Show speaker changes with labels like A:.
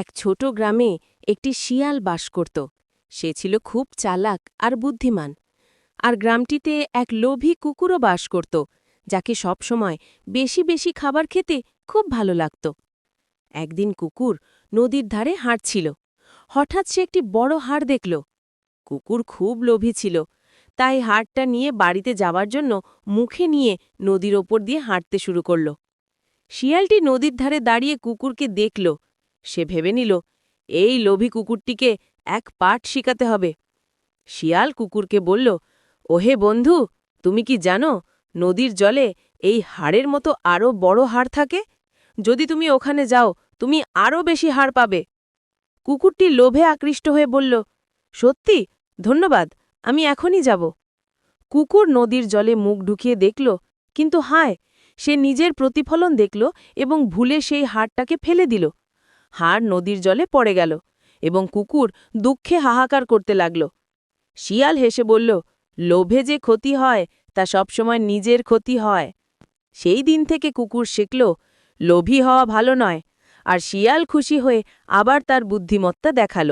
A: এক ছোট গ্রামে একটি শিয়াল বাস করত। সে ছিল খুব চালাক আর বুদ্ধিমান। আর গ্রামটিতে এক লোভী কুকুরও বাস করত, যাকে সবসময় বেশি বেশি খাবার খেতে খুব ভালো লাগত। একদিন কুকুর নদীর ধারে হাঁটছিল। হঠাৎ সে একটি বড় হাড় দেখল। কুকুর খুব লোভী ছিল, তাই হাড়টা নিয়ে বাড়িতে যাওয়ার জন্য মুখে নিয়ে নদীর ওপর দিয়ে হাঁটতে শুরু করল। শিয়ালটি নদীর ধারে দাঁড়িয়ে কুকুরকে দেখল। সে ভেবে নিল, এই লোভী কুকুরটিকে এক পাঠ শিখাতে হবে। শিয়াল কুকুরকে বলল, ওহে বন্ধু, তুমি কি জানো, নদীর জলে এই হাড়ের মতো আরও বড় হাড় থাকে? যদি তুমি ওখানে যাও, তুমি আরও বেশি হাড় পাবে। কুকুরটি লোভে আকৃষ্ট হয়ে বলল, সত্যি? ধন্যবাদ, আমি এখনই যাব। কুকুর নদীর জলে মুখ ঢুকিয়ে দেখল, কিন্তু হায়, সে নিজের প্রতিফলন দেখল এবং ভুলে সেই হাড়টাকে ফেলে দিল। হাড় নদীর জলে পড়ে গেল এবং কুকুর দুঃখে হাহাকার করতে লাগল। শিয়াল হেসে বলল, লোভে যে ক্ষতি হয়, তা সবসময় নিজের ক্ষতি হয়। সেই দিন থেকে কুকুর শিখল, লোভী হওয়া ভালো নয়। আর শিয়াল খুশি হয়ে আবার তার বুদ্ধিমত্তা দেখাল।